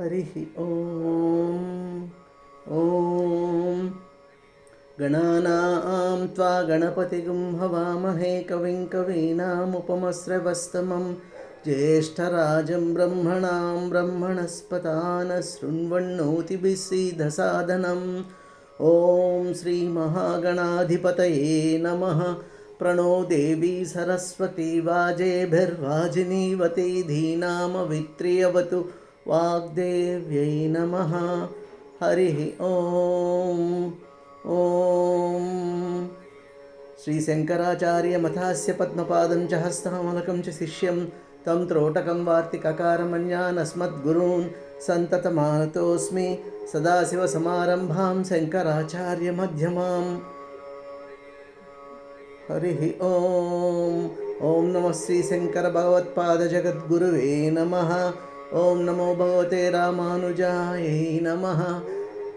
हरिः ॐ ॐ गणानां त्वा गणपतिगुं हवामहे कविं कवीनामुपमस्रवस्तमं। ज्येष्ठराजं ब्रह्मणां ब्रह्मणस्पतान शृण्वन्नोतिभिसीदसादनम् ॐ श्रीमहागणाधिपतये नमः। प्रणो देवी सरस्वती वाजेभिर्वाजिनीवती धीनामवित्रियवतु వాగ్దేవ్యై నమ హరి ఓం ఓం శ్రీ శంకరాచార్య మథాస్య పద్మపాదం చ హస్తమలకం చ శిష్యం తం త్రోటకం వార్తి కకారమన్యానస్మద్గురూన్ సంతతమానతోస్మి సదాశివసమారంభాం శంకరాచార్యమధ్యమాం హరి ఓం ఓం నమ శ్రీ శంకర భగవత్పాద జగద్గురువే నమ ఓం నమో భగవతే రామానుజాయ నమ.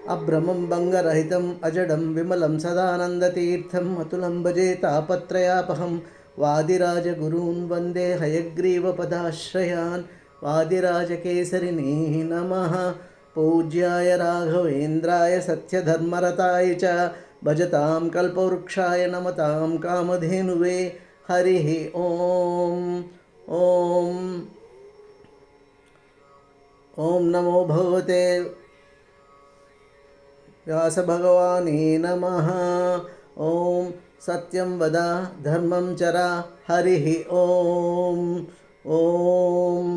అభ్రమం భంగరహితం అజడం విమలం సదానందతీర్థం అతులం భజే తాపత్రయాపహం. వాదిరాజగురూన్ వందే హయగ్రీవపదాశ్రయాన్ వాదిరాజకేసరిని నమ. పూజ్యాయ రాఘవేంద్రాయ సత్యధర్మరతాయ చ. భజతాం కల్పవృక్షాయ నమతాం కామధేనువే. హరి ఓం ఓం. ఓం నమో భగవతే వ్యాసభగవానే నమ. ఓం సత్యం వద ధర్మం చర హరి ఓం. ఓం.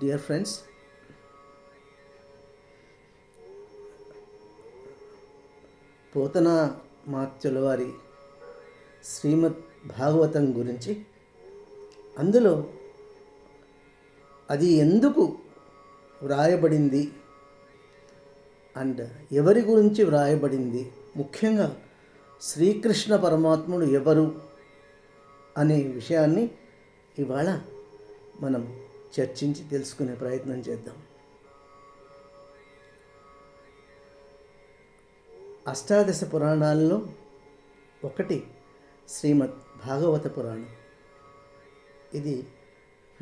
డియర్ ఫ్రెండ్స్ పోతన మాత్యుల వారి శ్రీమద్ భాగవతం గురించి అందులో అది ఎందుకు వ్రాయబడింది? అండ్ ఎవరి గురించి వ్రాయబడింది? ముఖ్యంగా శ్రీకృష్ణ పరమాత్ముడు ఎవరు అనే విషయాన్ని ఇవాళ మనం చర్చించి తెలుసుకునే ప్రయత్నం చేద్దాం. అష్టాదశ పురాణాల్లో ఒకటి శ్రీమద్ భాగవత పురాణం. ఇది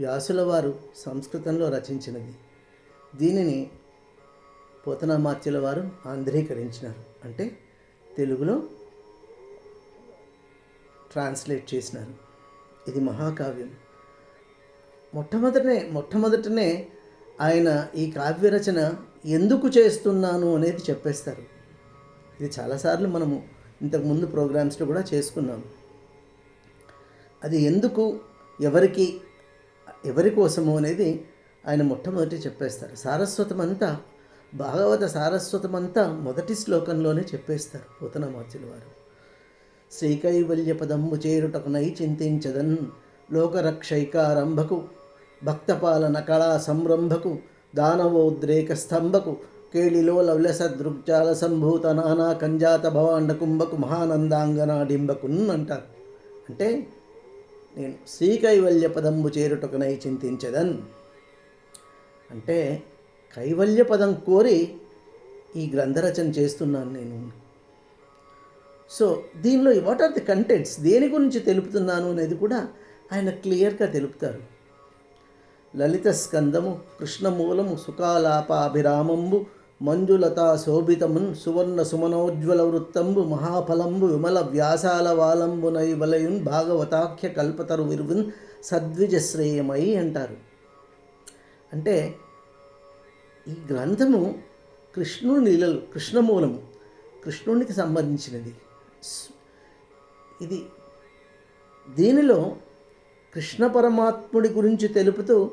వ్యాసుల వారు సంస్కృతంలో రచించినది. దీనిని పోతనామాత్యుల వారు ఆంధ్రీకరించినారు. అంటే తెలుగులో ట్రాన్స్లేట్ చేసినారు. ఇది మహాకావ్యం. మొట్టమొదటనే మొట్టమొదటనే ఆయన ఈ కావ్య రచన ఎందుకు చేస్తున్నాను అనేది చెప్పేస్తారు. ఇది చాలాసార్లు మనము ఇంతకుముందు ప్రోగ్రామ్స్లో కూడా చేసుకున్నాము. అది ఎందుకు ఎవరికి ఎవరి కోసము అనేది ఆయన మొట్టమొదటి చెప్పేస్తారు. సారస్వతం అంతా భాగవత సారస్వతం అంతా మొదటి శ్లోకంలోనే చెప్పేస్తారు పోతనమాచుల వారు. శ్రీకైవల్య పదంబు చేరుటకునై చింతించదన్ లోకరక్షైకారంభకు భక్తపాలన కళా సంరంభకు దానవోద్రేక స్తంభకు కేళిలో లవలస దృగ్జాల సంభూత నానా కంజాత భవాండ కుంభకు మహానందాంగనాడింబకున్ అంటారు. అంటే నేను శ్రీకైవల్య పదంబు చేరుటకునై చింతించదన్. అంటే కైవల్య పదం కోరి ఈ గ్రంథరచన చేస్తున్నాను నేను. సో దీనిలో వాట్ ఆర్ ది కంటెంట్స్? దేని గురించి తెలుపుతున్నాను అనేది కూడా ఆయన క్లియర్గా తెలుపుతారు. లలిత స్కందము కృష్ణమూలము సుకాలాపాభిరామంబు మంజులతా శోభితమున్ సువర్ణ సుమనోజ్వల వృత్తంబు మహాఫలంబు విమల వ్యాసాల వాలంబునై వలయున్ భాగవతాఖ్య కల్పతరు విరువున్ సద్విజశ్రేయమై అంటారు. అంటే ఈ గ్రంథము కృష్ణుని లీలలు కృష్ణమూలము కృష్ణునికి సంబంధించినది. ఇది దీనిలో కృష్ణ పరమాత్ముడి గురించి తెలుపుతూ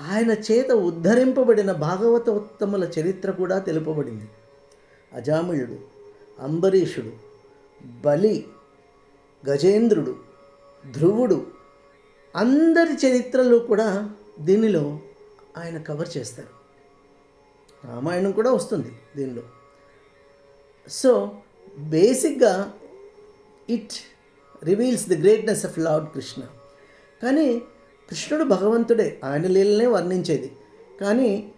ఆయన చేత ఉద్ధరింపబడిన భాగవతోత్తముల చరిత్ర కూడా తెలుపబడింది. అజామిళుడు అంబరీషుడు బలి గజేంద్రుడు ధ్రువుడు అందరి చరిత్రలు కూడా దీనిలో ఆయన కవర్ చేస్తారు. రామాయణం కూడా వస్తుంది దీనిలో. సో బేసిక్గా it reveals the greatness of Lord Krishna. కానీ కృష్ణుడు భగవంతుడే. ఆయన లీలనే వర్ణించేది. కానీ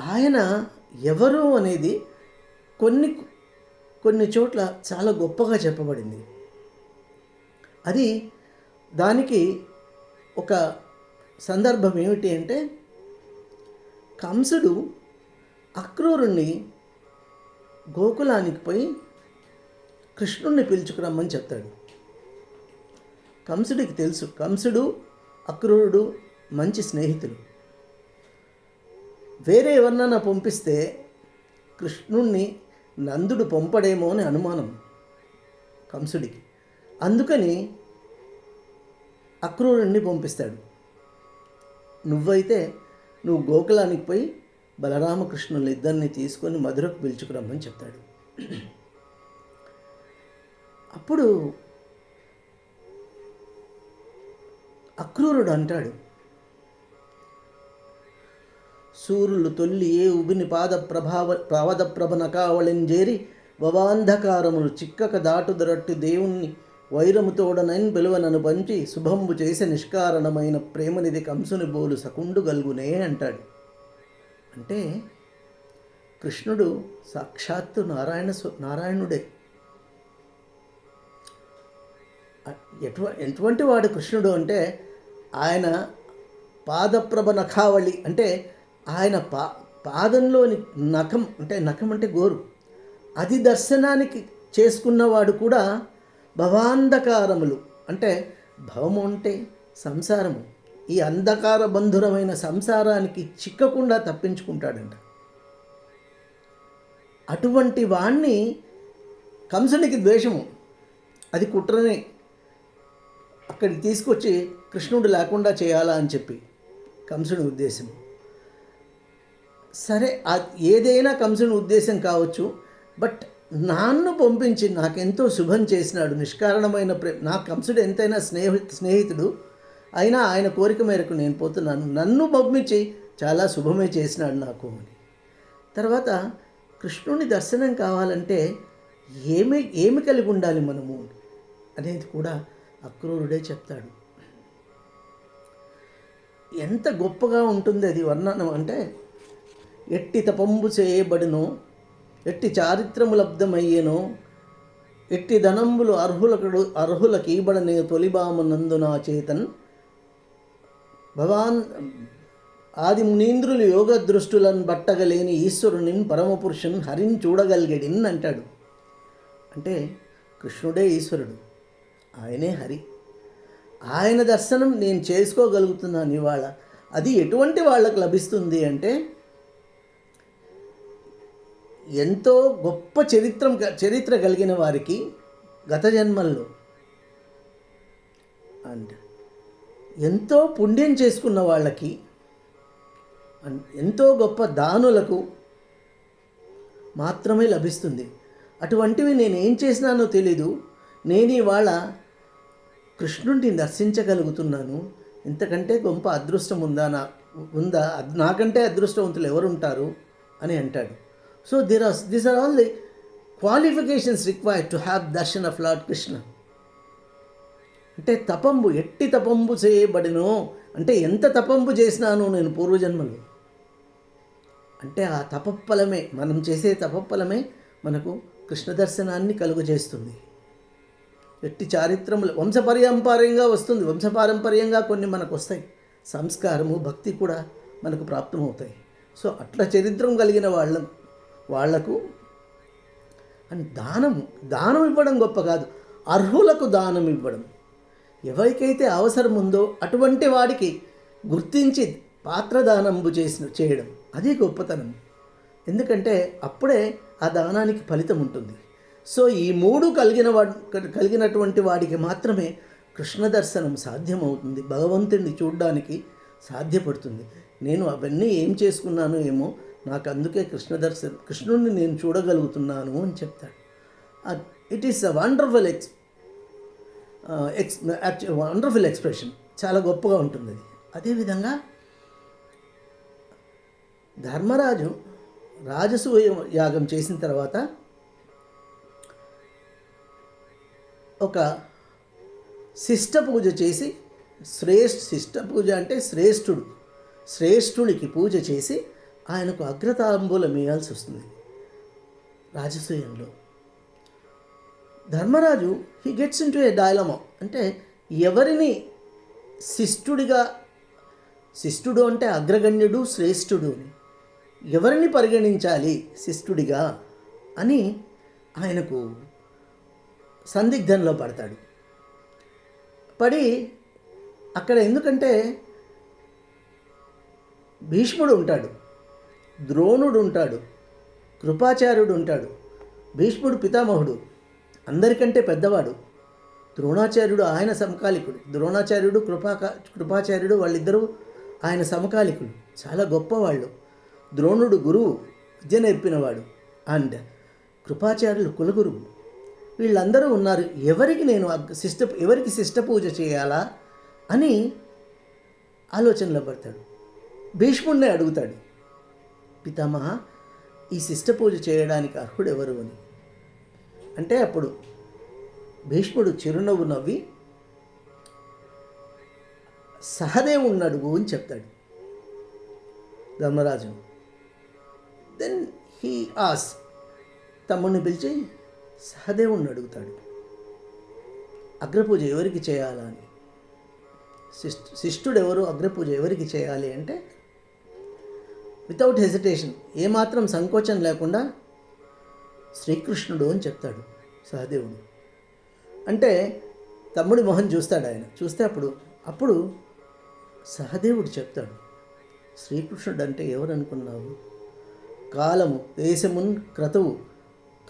ఆయన ఎవరు అనేది కొన్ని కొన్ని చోట్ల చాలా గొప్పగా చెప్పబడింది. అది దానికి ఒక సందర్భం ఏమిటి అంటే కంసుడు అక్రూరుణ్ణి గోకులానికి పోయి కృష్ణుణ్ణి పిలుచుకురమ్మని చెప్తాడు. కంసుడికి తెలుసు కంసుడు అక్రూరుడు మంచి స్నేహితులు వేరే ఎవరినైనా పంపిస్తే కృష్ణుణ్ణి నందుడు పంపడేమో అని అనుమానం కంసుడికి. అందుకని అక్రూరుణ్ణి పంపిస్తాడు. నువ్వైతే నువ్వు గోకులానికి పోయి బలరామకృష్ణులు ఇద్దరిని తీసుకొని మధురకు పిలుచుకురమ్మని చెప్తాడు. అప్పుడు అక్రూరుడు అంటాడు. సూర్యులు తొల్లి ఏ ఉబిని పాద ప్రభావ పావద ప్రభన కావళంజేరి భవాంధకారములు చిక్కక దాటుదరట్టు దేవుణ్ణి వైరముతోడనైన్ పిలువనను పంచి శుభంబు చేసే నిష్కారణమైన ప్రేమనిధి కంసుని బోలు సకుండు గల్గునే అంటాడు. అంటే కృష్ణుడు సాక్షాత్తు నారాయణ నారాయణుడే. ఎటువ ఎటువంటి వాడు కృష్ణుడు అంటే ఆయన పాదప్రభ నఖావళి అంటే ఆయన పా పాదంలోని నఖం అంటే నఖం అంటే గోరు. అది దర్శనానికి చేసుకున్నవాడు కూడా భవాంధకారములు. అంటే భవము అంటే సంసారము. ఈ అంధకార బంధురమైన సంసారానికి చిక్కకుండా తప్పించుకుంటాడంట. అటువంటి వాణ్ణి కంసునికి ద్వేషము. అది కుట్రనే. అక్కడికి తీసుకొచ్చి కృష్ణుడు లేకుండా చేయాలా అని చెప్పి కంసుని ఉద్దేశం. సరే ఏదైనా కంసుని ఉద్దేశం కావచ్చు బట్ నాన్ను పంపించి నాకెంతో శుభం చేసినాడు నిష్కారణమైన ప్రే నా కంసుడు ఎంతైనా స్నేహి స్నేహితుడు అయినా ఆయన కోరిక మేరకు నేను పోతున్నాను. నన్ను పంపించి చాలా శుభమే చేసినాడు నాకు అని. తర్వాత కృష్ణుని దర్శనం కావాలంటే ఏమి ఏమి కలిగి ఉండాలి మనము అనేది కూడా అక్రూరుడే చెప్తాడు. ఎంత గొప్పగా ఉంటుంది అది వర్ణనం అంటే ఎట్టి తపంబు చేయబడినో ఎట్టి చారిత్రము లబ్ధమయ్యేనో ఎట్టి ధనంబులు అర్హులకుడు అర్హులకి ఈబడనే తొలిబామనందు నా చేతన్ భవాన్ ఆది మునీంద్రులు యోగ దృష్టులను బట్టగలేని ఈశ్వరుని పరమపురుషుని హరిని చూడగలిగడిన్ అంటాడు. అంటే కృష్ణుడే ఈశ్వరుడు ఆయనే హరి. ఆయన దర్శనం నేను చేసుకోగలుగుతున్నాను ఇవాళ. అది ఎటువంటి వాళ్ళకు లభిస్తుంది అంటే ఎంతో గొప్ప చరిత్రం చరిత్ర కలిగిన వారికి గత జన్మల్లో అండ్ ఎంతో పుణ్యం చేసుకున్న వాళ్ళకి అండ్ ఎంతో గొప్ప దానులకు మాత్రమే లభిస్తుంది. అటువంటివి నేను ఏం చేసినానో తెలీదు. నేను ఇవాళ కృష్ణుడిని దర్శించగలుగుతున్నాను ఇంతకంటే గొప్ప అదృష్టం ఉందా నా ఉందా? నాకంటే అదృష్టవంతులు ఎవరుంటారు? అని అంటాడు. So there are this are all the qualifications required to have darshan of Lord Krishna అంటే తపంబు ఎట్టి తపంబు చేయబడినో అంటే ఎంత తపంబు చేసినాను నేను పూర్వజన్మలు. అంటే ఆ తపఫలమే మనం చేసే తపఫలమే మనకు కృష్ణ దర్శనాన్ని కలుగజేస్తుంది. ఎట్టి చారిత్రములు. వంశపరంపర్యంగా వస్తుంది. వంశపారంపర్యంగా కొన్ని మనకు వస్తాయి. సంస్కారము భక్తి కూడా మనకు ప్రాప్తమవుతాయి. సో అట్లా చరిత్రం కలిగిన వాళ్ళ వాళ్ళకు అని దానం దానం ఇవ్వడం గొప్ప కాదు. అర్హులకు దానం ఇవ్వడం. ఎవరికైతే అవసరం ఉందో అటువంటి వాడికి గుర్తించి పాత్రదానంబు చేసిన చేయడం. అది గొప్పతనం. ఎందుకంటే అప్పుడే ఆ దానానికి ఫలితం ఉంటుంది సో ఈ మూడు కలిగిన వాడు కలిగినటువంటి వాడికి మాత్రమే కృష్ణ దర్శనం సాధ్యమవుతుంది. భగవంతుడిని చూడడానికి సాధ్యపడుతుంది. నేను అవన్నీ ఏం చేసుకున్నాను ఏమో నాకు అందుకే కృష్ణ దర్శనం కృష్ణుడిని నేను చూడగలుగుతున్నాను అని చెప్తాడు. It is a wonderful ex ex wonderful expression చాలా గొప్పగా ఉంటుంది అది. అదేవిధంగా ధర్మరాజు రాజసూయ యాగం చేసిన తర్వాత ఒక శిష్ట పూజ చేసి శ్రేష్ఠ శిష్ట పూజ అంటే శ్రేష్ఠుడు. శ్రేష్ఠుడికి పూజ చేసి ఆయనకు అగ్రతాంబూలం వేయాల్సి వస్తుంది రాజసూయంలో. Dharmaraju he gets in to a dilemma అంటే ఎవరిని శిష్టుడిగా శిష్టుడు అంటే అగ్రగణ్యుడు శ్రేష్ఠుడు అని ఎవరిని పరిగణించాలి శిష్టుడిగా అని ఆయనకు సందిగ్ధంలో పడతాడు. పడి అక్కడ ఎందుకంటే భీష్ముడు ఉంటాడు ద్రోణుడు ఉంటాడు కృపాచార్యుడు ఉంటాడు భీష్ముడు పితామహుడు అందరికంటే పెద్దవాడు. ద్రోణాచార్యుడు ఆయన సమకాలికుడు ద్రోణాచార్యుడు కృపా కృపాచార్యుడు వాళ్ళిద్దరూ ఆయన సమకాలికులు చాలా గొప్పవాళ్ళు. ద్రోణుడు గురువు విద్య నేర్పినవాడు అండ్ కృపాచార్యులు కులగురువు. వీళ్ళందరూ ఉన్నారు. ఎవరికి నేను శిష్ట ఎవరికి శిష్ట పూజ చేయాలా అని ఆలోచనలో పడతాడు. భీష్ముడినే అడుగుతాడు. పితామహ ఈ శిష్ట పూజ చేయడానికి అర్హుడు ఎవరు అని. అంటే అప్పుడు భీష్ముడు చిరునవ్వు నవ్వి సహదేవుణ్ణి అడుగు అని చెప్తాడు ధర్మరాజు దెన్ హీ ఆస్ తమ్ముడిని పిలిచి సహదేవుణ్ణి అడుగుతాడు. అగ్రపూజ ఎవరికి చేయాలా అని? శిష్ శిష్టుడు ఎవరు అగ్రపూజ ఎవరికి చేయాలి అంటే వితౌట్ హెసిటేషన్ ఏమాత్రం సంకోచం లేకుండా శ్రీకృష్ణుడు అని చెప్తాడు సహదేవుడు. అంటే తమ్ముడి మొహం చూస్తాడు ఆయన. చూస్తే అప్పుడు అప్పుడు సహదేవుడు చెప్తాడు శ్రీకృష్ణుడు అంటే ఎవరు అనుకున్నావు కాలము దేశమున్ క్రతువు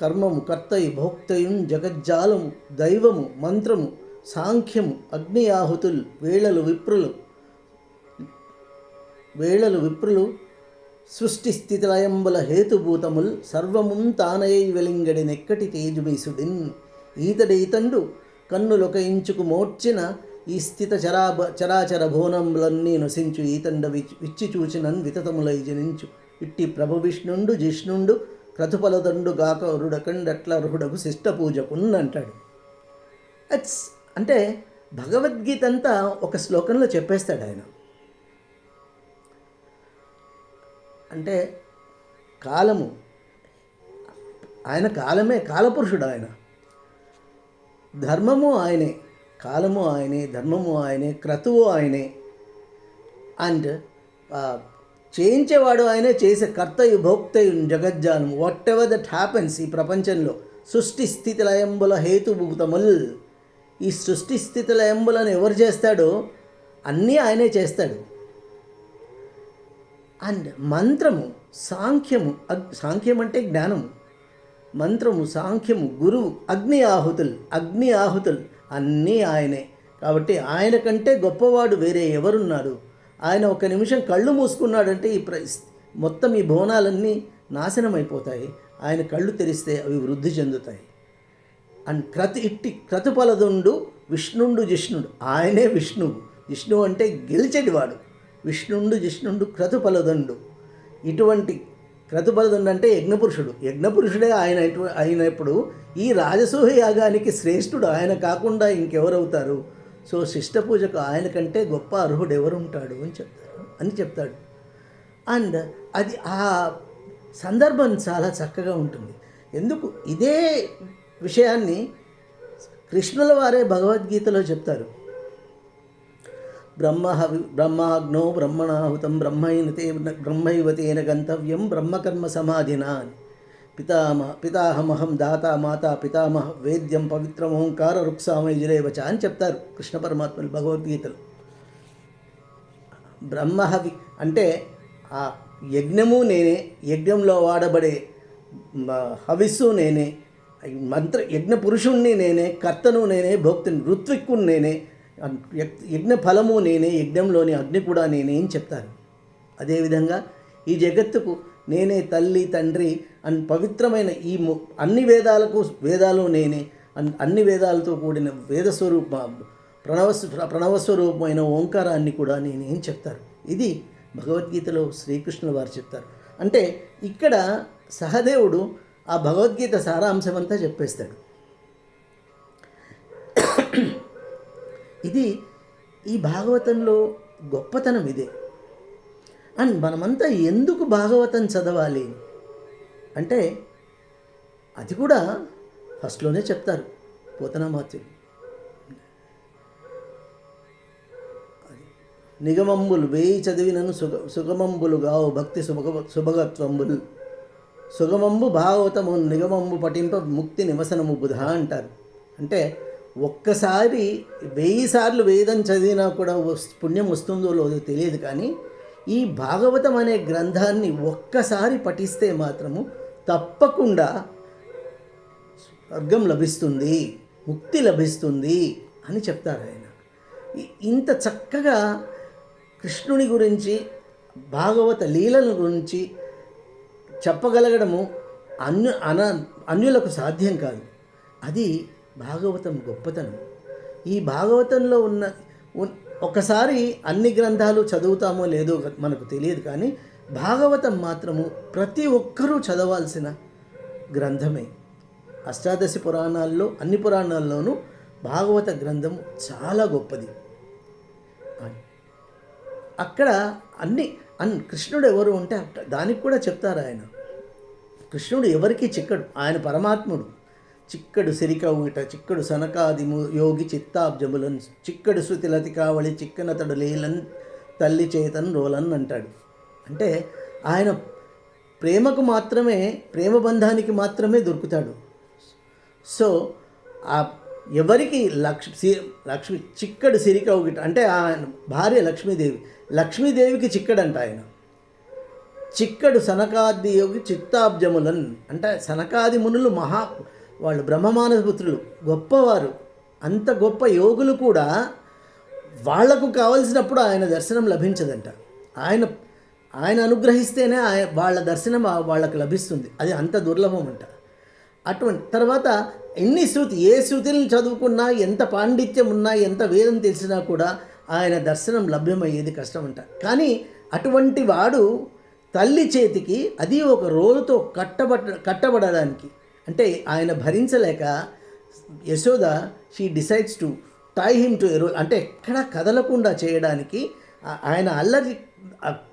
కర్మము కర్తయి భోక్తయుం జగజ్జాలము దైవము మంత్రము సాంఖ్యము అగ్ని ఆహుతులు వేళలు విప్రులు వేళలు విప్రులు సృష్టి స్థితిలయంబుల హేతుభూతముల్ సర్వముం తానయై వెలింగడి నెక్కటి తేజుమీసుడిన్ ఈతడీతండు కన్నులొక ఇంచుకు మోడ్చిన ఈ స్థిత చరాబ చరాచర భువనములన్నీ నశించు ఈతండ విచ్చి చూచినన్ వితతములై జనించు. ఇట్టి ప్రభు విష్ణుండు జిష్ణుండు ప్రతిఫలదండుగాక రుడకండట్ల రుడకు శిష్ట పూజకున్ అంటాడు అట్స్ అంటే భగవద్గీత అంతా ఒక శ్లోకంలో చెప్పేస్తాడు ఆయన అంటే కాలము ఆయన కాలమే కాలపురుషుడు ఆయన ధర్మము ఆయనే కాలము ఆయనే ధర్మము ఆయనే క్రతువు ఆయనే. అండ్ చేయించేవాడు ఆయనే చేసే కర్తయు భోక్తయు జగజ్జాలం. వాట్ ఎవర్ దట్ హ్యాపెన్స్ ఈ ప్రపంచంలో సృష్టి స్థితి లయంబుల హేతుభూతముల్ ఈ సృష్టి స్థితి లయంబులను ఎవరు చేస్తాడో అన్నీ ఆయనే చేస్తాడు. అండ్ మంత్రము సాంఖ్యము అగ్ సాంఖ్యం అంటే జ్ఞానము. మంత్రము సాంఖ్యము గురువు అగ్ని ఆహుతులు అగ్ని ఆహుతులు అన్నీ ఆయనే. కాబట్టి ఆయన కంటే గొప్పవాడు వేరే ఎవరున్నారు ఆయన ఒక నిమిషం కళ్ళు మూసుకున్నాడంటే ఈ ప్ర మొత్తం ఈ భవనాలన్నీ నాశనం అయిపోతాయి ఆయన కళ్ళు తెరిస్తే అవి వృద్ధి చెందుతాయి. అండ్ క్రతు ఇట్టి క్రతుపలదుండు విష్ణుండు జిష్ణుడు. ఆయనే విష్ణువు. విష్ణువు అంటే గెలిచెడివాడు విష్ణుండు జిష్ణుండు క్రతుపలదండు ఇటువంటి క్రతుపలదండు అంటే యజ్ఞపురుషుడు. యజ్ఞపురుషుడే ఆయన ఇటు- అయినప్పుడు ఈ రాజసూహ యాగానికి శ్రేష్ఠుడు. ఆయన కాకుండా ఇంకెవరవుతారు? సో శిష్ట పూజకు ఆయన కంటే గొప్ప అర్హుడు ఎవరుంటాడు అని చెప్తారు. అని చెప్తాడు. అండ్ అది ఆ సందర్భం చాలా చక్కగా ఉంటుంది. ఎందుకు? ఇదే విషయాన్ని కృష్ణుల వారే భగవద్గీతలో చెప్తారు. బ్రహ్మ బ్రహ్మాగ్నో బ్రహ్మణాహుతం బ్రహ్మైనతే బ్రహ్మైవతేన గంతవ్యం బ్రహ్మకర్మ సమాధిన అని. పితామహ పితాహమహం దాత మాత పితామహ వేద్యం పవిత్రం ఓంకార రుక్సామయుజురేవచ అని చెప్తారు కృష్ణ పరమాత్మలు భగవద్గీతలు. బ్రహ్మహవి అంటే ఆ యజ్ఞము నేనే యజ్ఞంలో వాడబడే హవిస్సు నేనే మంత్ర యజ్ఞ పురుషుణ్ణి నేనే కర్తను నేనే భోక్తిని ఋత్విక్కుని నేనే యజ్ఞ ఫలము నేనే యజ్ఞంలోని అగ్ని కూడా నేనే అని చెప్తారు. అదేవిధంగా ఈ జగత్తుకు నేనే తల్లి తండ్రి అండ్ పవిత్రమైన ఈ ము- అన్ని వేదాలకు వేదాలు నేనే అన్- అన్ని వేదాలతో కూడిన వేదస్వరూప ప్రణవ ప్రణవస్వరూపమైన ఓంకారాన్ని కూడా నేనేం చెప్తారు. ఇది భగవద్గీతలో శ్రీకృష్ణుల వారు చెప్తారు. అంటే ఇక్కడ సహదేవుడు ఆ భగవద్గీత సారాంశం అంతా చెప్పేస్తాడు. ఇది ఈ భాగవతంలో గొప్పతనం ఇదే. అండ్ మనమంతా ఎందుకు భాగవతం చదవాలి? అంటే అది కూడా ఫస్ట్లోనే చెప్తారు పోతనామాత్యులు నిగమంబులు వేయి చదివినను సుగ సుగమంబులు గావు భక్తి సుభగ సుభగత్వంబులు. సుగమంబు భాగవతము నిగమంబు పఠింప ముక్తి నివసనము బుధ అంటారు. అంటే ఒక్కసారి వెయ్యి సార్లు వేదం చదివినా కూడా వస్- పుణ్యం వస్తుందో లేదో తెలియదు కానీ ఈ భాగవతం అనే గ్రంథాన్ని ఒక్కసారి పఠిస్తే మాత్రము తప్పకుండా స్వర్గం లభిస్తుంది ముక్తి లభిస్తుంది అని చెప్తారు ఆయన. ఇంత చక్కగా కృష్ణుని గురించి భాగవత లీలల గురించి చెప్పగలగడము అన్యు అన అన్యులకు సాధ్యం కాదు. అది భాగవతం గొప్పతనం. ఈ భాగవతంలో ఉన్న ఉన్- ఒకసారి అన్ని గ్రంథాలు చదువుతామో లేదో మనకు తెలియదు కానీ భాగవతం మాత్రము ప్రతి ఒక్కరూ చదవాల్సిన గ్రంథమే. అష్టాదశి పురాణాల్లో అన్ని పురాణాల్లోనూ భాగవత గ్రంథం చాలా గొప్పది. అక్కడ అన్ని అన్ కృష్ణుడు ఎవరు ఉంటే దానికి కూడా చెప్తారు ఆయన. కృష్ణుడు ఎవరికీ చిక్కడు ఆయన పరమాత్ముడు. చిక్కడు సిరికవుట చిక్కడు సనకాదిము యోగి చిత్తాబ్జములన్ చిక్కడు శృతి లతికావళి చిక్కనతడు లేలన్ తల్లి చేతన్ రోలన్ అంటాడు. అంటే ఆయన ప్రేమకు మాత్రమే ప్రేమ బంధానికి మాత్రమే దొరుకుతాడు. సో ఆ ఎవరికి లక్ష్మి సి- లక్ష్మి చిక్కడు సిరికవుగిట అంటే ఆయన భార్య లక్ష్మీదేవి లక్ష్మీదేవికి చిక్కడంట ఆయన. చిక్కడు సనకాది యోగి చిత్తాబ్జములన్ అంటే సనకాది మునులు మహా వాళ్ళు బ్రహ్మమానపుత్రులు గొప్పవారు. అంత గొప్ప యోగులు కూడా వాళ్ళకు కావలసినప్పుడు ఆయన దర్శనం లభించదంట. ఆయన ఆయన అనుగ్రహిస్తేనే ఆయన వాళ్ళ దర్శనం వాళ్ళకు లభిస్తుంది. అది అంత దుర్లభం అంట. అటువంటి తర్వాత ఎన్ని శృతి ఏ శృతిని చదువుకున్నా ఎంత పాండిత్యం ఉన్నా ఎంత వేదం తెలిసినా కూడా ఆయన దర్శనం లభ్యమయ్యేది కష్టమంట. కానీ అటువంటి వాడు తల్లి చేతికి అది ఒక రోలుతో కట్టబడ కట్టబడడానికి అంటే ఆయన భరించలేక Yashoda she decides to tie him to ఎరో అంటే ఎక్కడా కదలకుండా చేయడానికి ఆయన అల్లరి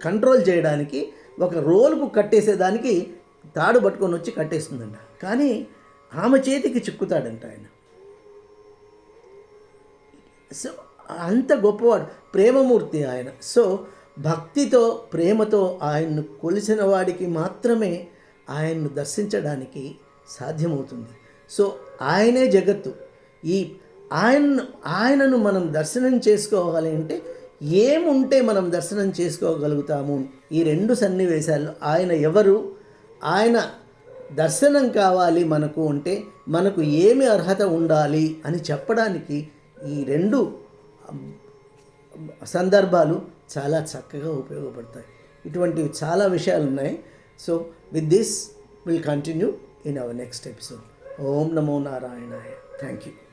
కంట్రోల్ చేయడానికి ఒక రోల్కు కట్టేసేదానికి తాడు పట్టుకొని వచ్చి కట్టేస్తుందంట. కానీ ఆమె చేతికి చిక్కుతాడంట ఆయన. సో అంత గొప్పవాడు ప్రేమమూర్తి ఆయన. సో భక్తితో ప్రేమతో ఆయన్ను కొలిసిన వాడికి మాత్రమే ఆయన్ను దర్శించడానికి సాధ్యమవుతుంది. సో ఆయనే జగత్తు. ఈ ఆయన ఆయనను మనం దర్శనం చేసుకోవాలి అంటే ఏముంటే మనం దర్శనం చేసుకోగలుగుతాము? ఈ రెండు సన్నివేశాల్లో ఆయన ఎవరు? ఆయన దర్శనం కావాలి మనకు అంటే మనకు ఏమి అర్హత ఉండాలి అని చెప్పడానికి ఈ రెండు సందర్భాలు చాలా చక్కగా ఉపయోగపడతాయి. ఇటువంటివి చాలా విషయాలు ఉన్నాయి so with this will continue in our next episode. Om Namo Narayanaya. Thank you.